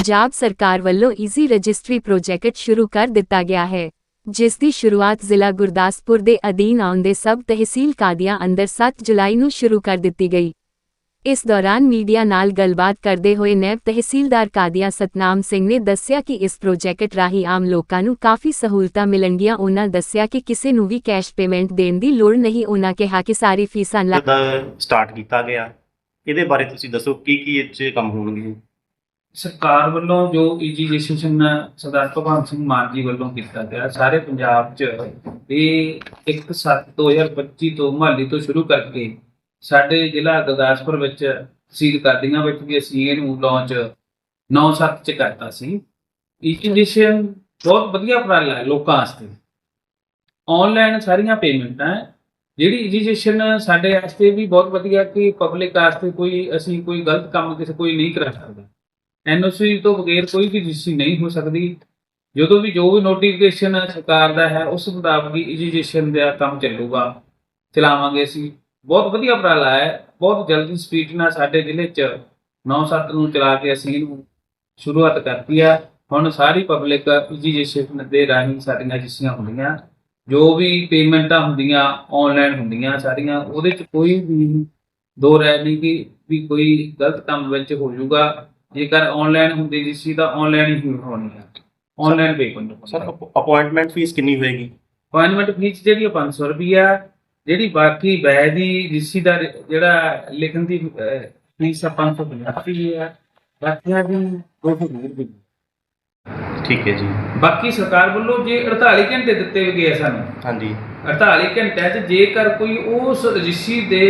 ਪੰਜਾਬ ਸਰਕਾਰ ਵੱਲੋਂ easy registry project ਸ਼ੁਰੂ ਕਰ ਦਿੱਤਾ ਗਿਆ ਹੈ, ਜਿਸ ਦੀ ਸ਼ੁਰੂਆਤ ਜ਼ਿਲ੍ਹਾ ਗੁਰਦਾਸਪੁਰ ਦੇ ਅਧੀਨ ਆਉਂਦੇ ਸਬ ਤਹਿਸੀਲ ਕਾਦੀਆਂ ਅੰਦਰ 7 ਜੁਲਾਈ ਨੂੰ ਸ਼ੁਰੂ ਕਰ ਦਿੱਤੀ ਗਈ। ਇਸ ਦੌਰਾਨ ਮੀਡੀਆ ਨਾਲ ਗੱਲਬਾਤ ਕਰਦੇ ਹੋਏ ਨੈਬ ਤਹਿਸੀਲਦਾਰ ਕਾਦੀਆਂ ਸਤਨਾਮ ਸਿੰਘ ਨੇ ਦੱਸਿਆ ਕਿ ਇਸ ਪ੍ਰੋਜੈਕਟ ਰਾਹੀਂ ਆਮ ਲੋਕਾਂ ਨੂੰ ਕਾਫੀ ਸਹੂਲਤਾਂ ਮਿਲਣਗੀਆਂ। ਉਹਨਾਂ ਦੱਸਿਆ ਕਿ ਕਿਸੇ ਨੂੰ ਵੀ ਕੈਸ਼ ਪੇਮੈਂਟ ਦੇਣ ਦੀ ਲੋੜ ਨਹੀਂ। ਉਹਨਾਂ ਕਿਹਾ ਕਿ ਸਾਰੀ ਫੀਸਾਂ ਲਾ ਸਟਾਰਟ ਕੀਤਾ ਗਿਆ। ਇਹਦੇ ਬਾਰੇ ਤੁਸੀਂ ਦੱਸੋ ਕੀ ਕੀ ਇਹ 'ਚ ਕੰਮ ਹੋਣਗੇ? ਸਰਕਾਰ ਵੱਲੋਂ ਜੋ ਈਜੀ ਸਰਦਾਰ ਭਗਵੰਤ ਸਿੰਘ ਮਾਨ ਜੀ ਵੱਲੋਂ ਕੀਤਾ ਗਿਆ, ਸਾਰੇ ਪੰਜਾਬ 'ਚ ਇਹ 1/7/2025 ਤੋਂ ਮੁਹਾਲੀ ਤੋਂ ਸ਼ੁਰੂ ਕਰਕੇ ਸਾਡੇ ਜ਼ਿਲ੍ਹਾ ਗੁਰਦਾਸਪੁਰ ਵਿੱਚ ਸੀਲ ਕਰਦੀਆਂ ਵਿੱਚ ਵੀ ਅਸੀਂ ਇਹਨੂੰ ਲਾਂਚ 9/7 ਚ ਕਰਤਾ ਸੀ। ਈਜੀ ਬਹੁਤ ਵਧੀਆ ਉਪਰਾਲਾ ਹੈ ਲੋਕਾਂ ਵਾਸਤੇ। ਆਨਲਾਈਨ ਸਾਰੀਆਂ ਪੇਮੈਂਟਾਂ ਜਿਹੜੀ ਈਜੀ ਸਾਡੇ ਵਾਸਤੇ ਵੀ ਬਹੁਤ ਵਧੀਆ ਕਿ ਪਬਲਿਕ ਵਾਸਤੇ ਕੋਈ, ਅਸੀਂ ਕੋਈ ਗਲਤ ਕੰਮ ਕਿਸੇ, ਕੋਈ ਨਹੀਂ ਕਰਾ ਸਕਦਾ। ਐਨਓਸੀ ਤੋਂ ਬਗੈਰ ਕੋਈ ਵੀ ਰਜਿਸਟਰੀ ਨਹੀਂ ਹੋ ਸਕਦੀ। ਜਦੋਂ ਵੀ ਜੋ ਵੀ ਨੋਟੀਫਿਕੇਸ਼ਨ ਸਰਕਾਰ ਦਾ ਹੈ, ਉਸ ਮੁਤਾਬਕ ਹੀ ਰਜਿਸਟ੍ਰੇਸ਼ਨ ਦਾ ਕੰਮ ਚੱਲੂਗਾ। ਚਲਾਵਾਂਗੇ ਅਸੀਂ। ਬਹੁਤ ਵਧੀਆ ਉਪਰਾਲਾ ਹੈ। ਬਹੁਤ ਜਲਦੀ ਸਪੀਡ ਨਾਲ ਸਾਡੇ ਜ਼ਿਲ੍ਹੇ 'ਚ 9-7 ਨੂੰ ਚਲਾ ਕੇ ਅਸੀਂ ਇਹਨੂੰ ਸ਼ੁਰੂਆਤ ਕਰਤੀ ਆ। ਹੁਣ ਸਾਰੀ ਪਬਲਿਕ ਰਜਿਸਟ੍ਰੇਸ਼ਨ ਦੇ ਰਾਹੀਂ ਸਾਡੀਆਂ ਰਜਿਸਟਰੀਆਂ ਹੁੰਦੀਆਂ। ਜੋ ਵੀ ਪੇਮੈਂਟਾਂ ਹੁੰਦੀਆਂ ਆਨਲਾਈਨ ਹੁੰਦੀਆਂ ਸਾਰੀਆਂ, ਉਹਦੇ 'ਚ ਕੋਈ ਵੀ ਦੋ ਰਹਿ ਨਹੀਂ ਕਿ ਵੀ ਕੋਈ ਗਲਤ ਕੰਮ ਵਿੱਚ ਹੋ ਜਾਊਗਾ ਜੇਕਰ ਆਨਲਾਈਨ ਹੁੰਦੀ ਜਿਸੀ ਤਾਂ ਆਨਲਾਈਨ ਹੀ ਹੋਣੀ ਹੈ online payment sir appointment fee ਕਿੰਨੀ ਹੋਏਗੀ? ਅਪਾਇੰਟਮੈਂਟ ਫੀਸ ਜਿਹੜੀ ਆ 500 ਰੁਪਿਆ ਜਿਹੜੀ ਬਾਕੀ ਵੈ ਦੀ ਜਿਸੀ ਦਾ ਜਿਹੜਾ ਲਿਖਣ ਦੀ ਫੀਸ ਆ 550 ਹੈ ਬਾਕੀਆਂ ਦੀ 200 ਰੁਪਏ ਠੀਕ ਹੈ ਜੀ। ਬਾਕੀ ਸਰਕਾਰ ਵੱਲੋਂ ਜੇ 48 ਘੰਟੇ ਦਿੱਤੇ ਗਏ ਸਾਨੂੰ ਹਾਂਜੀ। 48 ਘੰਟਿਆਂ 'ਚ ਜੇਕਰ ਕੋਈ ਉਸ ਰਜਿਸਟਰੀ ਦੇ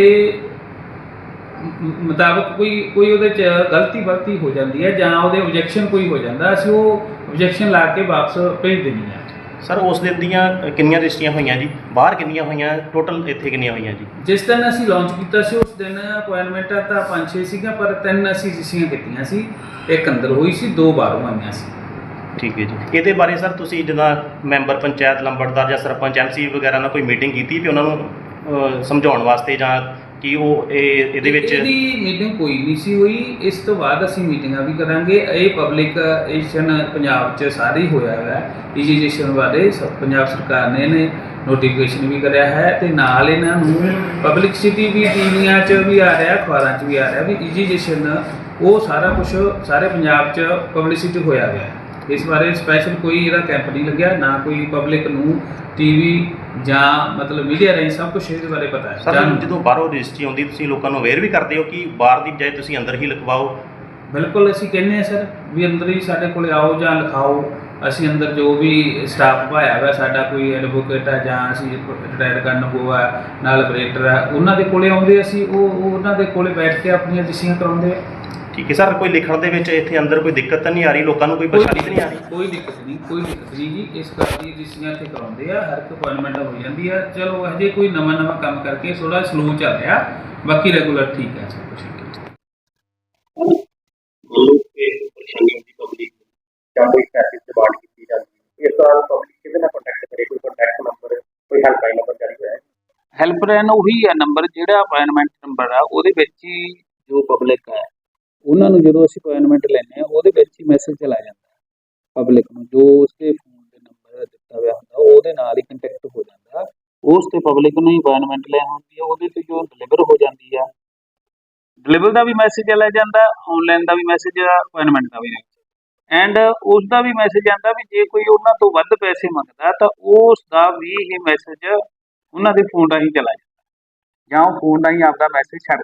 ਮੁਤਾਬਕ ਕੋਈ ਕੋਈ ਉਹਦੇ 'ਚ ਗਲਤੀ ਵਲਤੀ ਹੋ ਜਾਂਦੀ ਹੈ ਜਾਂ ਉਹਦੇ ਆਬਜੈਕਸ਼ਨ ਕੋਈ ਹੋ ਜਾਂਦਾ ਅਸੀਂ ਉਹ ਆਬਜੈਕਸ਼ਨ ਲਾ ਕੇ ਵਾਪਸ ਭੇਜ ਦਿੰਦੇ ਹਾਂ। ਸਰ ਉਸ ਦਿਨ ਦੀਆਂ ਕਿੰਨੀਆਂ ਰਜਿਸਟਰੀਆਂ ਹੋਈਆਂ ਜੀ? ਬਾਹਰ ਕਿੰਨੀਆਂ ਹੋਈਆਂ? ਟੋਟਲ ਇੱਥੇ ਕਿੰਨੀਆਂ ਹੋਈਆਂ ਜੀ? ਜਿਸ ਦਿਨ ਅਸੀਂ ਲਾਂਚ ਕੀਤਾ ਸੀ ਉਸ ਦਿਨ ਅਪਾਇੰਟਮੈਂਟਾਂ ਤਾਂ 5-6 ਸੀਗੀਆਂ ਪਰ ਤਿੰਨ ਅਸੀਂ ਰਜਿਸਟਰੀਆਂ ਕੀਤੀਆਂ ਸੀ। ਇੱਕ ਅੰਦਰ ਹੋਈ ਸੀ ਦੋ ਬਾਹਰੋਂ ਆਈਆਂ ਸੀ। ਠੀਕ ਹੈ ਜੀ। ਇਹਦੇ ਬਾਰੇ ਸਰ ਤੁਸੀਂ ਜਿੱਦਾਂ ਮੈਂਬਰ ਪੰਚਾਇਤ ਲੰਬੜਦਾਰ ਜਾਂ ਸਰਪੰਚ ਐਮਸੀ ਵਗੈਰਾ ਨਾਲ ਕੋਈ ਮੀਟਿੰਗ ਕੀਤੀ ਵੀ ਉਹਨਾਂ ਨੂੰ ਸਮਝਾਉਣ ਵਾਸਤੇ ਜਾਂ ਕਿ ਉਹ ਇਹ ਇਹਦੇ ਵਿੱਚ? ਇਹਦੀ ਮੀਟਿੰਗ ਕੋਈ ਨਹੀਂ ਸੀ ਹੋਈ ਇਸ ਤੋਂ ਬਾਅਦ ਅਸੀਂ ਮੀਟਿੰਗਾਂ ਵੀ ਕਰਾਂਗੇ। ਇਹ ਪਬਲਿਕ ਐਜੀਸ਼ਨ ਪੰਜਾਬ 'ਚ ਸਾਰੀ ਹੋਇਆ ਹੈ। ਈਜੀਜੇਸ਼ਨ ਬਾਰੇ ਪੰਜਾਬ ਸਰਕਾਰ ਨੇ ਇਹਨੇ ਨੋਟੀਫਿਕੇਸ਼ਨ ਵੀ ਕਰਿਆ ਹੈ ਤੇ ਨਾਲ ਇਹਨਾਂ ਨੂੰ ਪਬਲਿਕਸਿਟੀ ਵੀ ਟੀਵੀਆਂ 'ਚ ਵੀ ਆ ਰਿਹਾ ਅਖਬਾਰਾਂ 'ਚ ਵੀ ਆ ਰਿਹਾ ਵੀ ਈਜੀਜੇਸ਼ਨ ਉਹ ਸਾਰਾ ਕੁਝ ਸਾਰੇ ਪੰਜਾਬ 'ਚ ਪਬਲਿਸਿਟੀ ਹੋਇਆ ਗਿਆ ਹੈ। ਇਸ ਬਾਰੇ ਸਪੈਸ਼ਲ ਕੋਈ ਇਹਦਾ ਕੈਂਪ ਨਹੀਂ ਲੱਗਿਆ ਨਾ ਕੋਈ ਪਬਲਿਕ ਨੂੰ ਟੀਵੀ ਜਾਂ ਮਤਲਬ ਮੀਡੀਆ ਰਾਹੀਂ ਸਭ ਕੁਝ ਇਹਦੇ ਬਾਰੇ ਪਤਾ ਹੈ। ਸਰ। ਜਦੋਂ ਬਾਹਰੋਂ ਰਜਿਸਟਰੀ ਆਉਂਦੀ ਤੁਸੀਂ ਲੋਕਾਂ ਨੂੰ ਅਵੇਅਰ ਵੀ ਕਰਦੇ ਹੋ ਕਿ ਬਾਹਰ ਦੀ ਬਜਾਏ ਤੁਸੀਂ ਅੰਦਰ ਹੀ ਲਿਖਵਾਓ? ਬਿਲਕੁਲ ਅਸੀਂ ਕਹਿੰਦੇ ਹਾਂ ਸਰ ਵੀ ਅੰਦਰ ਹੀ ਸਾਡੇ ਕੋਲੇ ਆਓ ਜਾਂ ਲਿਖਾਓ। ਅਸੀਂ ਅੰਦਰ ਜੋ ਵੀ ਸਟਾਫ ਭਾਇਆ ਹੋਇਆ ਸਾਡਾ ਕੋਈ ਐਡਵੋਕੇਟ ਹੈ ਜਾਂ ਅਸੀਂ ਰਿਟਾਇਰ ਕਰਨ ਕੋ ਹੈ ਨਾਲ ਆਪਰੇਟਰ ਹੈ ਉਹਨਾਂ ਦੇ ਕੋਲੇ ਆਉਂਦੇ ਅਸੀਂ ਉਹ ਉਹ ਉਹਨਾਂ ਦੇ ਕੋਲੇ ਬੈਠ ਕੇ ਆਪਣੀਆਂ ਰਜਿਸਟਰੀਆਂ ਕਰਾਉਂਦੇ ਆ। ਠੀਕ ਹੈ ਸਰ ਕੋਈ ਲਿਖਣ ਦੇ ਵਿੱਚ ਇੱਥੇ ਅੰਦਰ ਕੋਈ ਦਿੱਕਤ ਤਾਂ ਨਹੀਂ ਆ ਰਹੀ? ਲੋਕਾਂ ਨੂੰ ਕੋਈ ਪਰੇਸ਼ਾਨੀ ਤਾਂ ਨਹੀਂ ਆ ਰਹੀ? ਕੋਈ ਦਿੱਕਤ ਨਹੀਂ ਕੋਈ ਦਿੱਕਤ ਨਹੀਂ ਜੀ। ਇਸ ਕਰਕੇ ਰਜਿਸਟਰੀਆਂ ਇੱਥੇ ਕਰਾਉਂਦੇ ਆ ਹਰ ਇੱਕ ਅਪਾਇੰਟਮੈਂਟ ਹੋ ਜਾਂਦੀ ਆ। ਚਲੋ ਹਜੇ ਕੋਈ ਨਵਾਂ ਨਵਾਂ ਕੰਮ ਕਰਕੇ ਥੋੜਾ ਸਲੋ ਚੱਲ ਰਿਹਾ। ਬਾਕੀ ਰੈਗੂਲਰ ਠੀਕ ਹੈ ਸਭ ਕੁਝ ਲੋਕ ਕੇ ਪਰੇਸ਼ਾਨੀ ਹੁੰਦੀ ਪਬਲਿਕ ਜਾਂ ਕੋਈ ਪੈਸੇ ਦੀ ਡਿਮਾਂਡ ਕੀਤੀ ਜਾਂਦੀ ਹੈ। ਇਸ ਦੌਰਾਨ ਪਬਲਿਕ ਕਿਹਦੇ ਨਾਲ ਕੰਟੈਕਟ ਕਰੇ? ਕੋਈ ਕੰਟੈਕਟ ਨੰਬਰ ਕੋਈ ਹੈਲਪਲਾਈਨ ਨੰਬਰ ਜਾਰੀ ਹੋਇਆ ਹੈ? ਹੈਲਪਲਾਈਨ ਉਹੀ ਹੈ ਨੰਬਰ ਜਿਹੜਾ ਅਪਾਇੰਟਮੈਂਟ ਨੰਬਰ ਆ ਉਹਦੇ ਵਿੱਚ ਹੀ ਜੋ ਪਬਲਿਕ ਹੈ। ਉਹਨਾਂ ਨੂੰ ਜਦੋਂ ਅਸੀਂ ਅਪਾਇੰਟਮੈਂਟ ਲੈਂਦੇ ਆ ਉਹਦੇ ਵਿੱਚ ਹੀ ਮੈਸੇਜ ਚਲਾ ਜਾਂਦਾ ਪਬਲਿਕ ਨੂੰ, ਜੋ ਉਸਦੇ ਫੋਨ ਦੇ ਨੰਬਰ ਦਿੱਤਾ ਹੋਇਆ ਹੁੰਦਾ ਉਹਦੇ ਨਾਲ ਹੀ ਕੰਟੈਕਟ ਹੋ ਜਾਂਦਾ ਉਸ ਤੇ ਪਬਲਿਕ ਨੂੰ ਹੀ ਅਪਾਇੰਟਮੈਂਟ ਲੈ ਹੁੰਦੀ ਹੈ, ਉਹਦੇ ਤੇ ਜੋ ਡਿਲੀਵਰ ਹੋ ਜਾਂਦੀ ਆ। ਡਿਲੀਵਰ ਦਾ ਵੀ ਮੈਸੇਜ ਚਲਾ ਜਾਂਦਾ ਆਨਲਾਈਨ ਦਾ ਵੀ ਮੈਸੇਜ ਅਪਾਇੰਟਮੈਂਟ ਦਾ ਵੀ ਐਂਡ ਉਸ ਦਾ ਵੀ ਮੈਸੇਜ ਆਂਦਾ ਵੀ ਜੇ ਕੋਈ ਉਹਨਾਂ ਤੋਂ ਵੱਧ ਪੈਸੇ ਮੰਗਦਾ, ਤਾਂ ਉਸ ਦਾ ਵੀ ਇਹ ਮੈਸੇਜ ਉਹਨਾਂ ਦੇ ਫੋਨ ਰਾਹੀਂ ਚਲਾ ਜਾਂਦਾ ਜਾਂ ਉਹ ਫੋਨ ਰਾਹੀਂ ਆਪਦਾ ਮੈਸੇਜ ਛੱਡ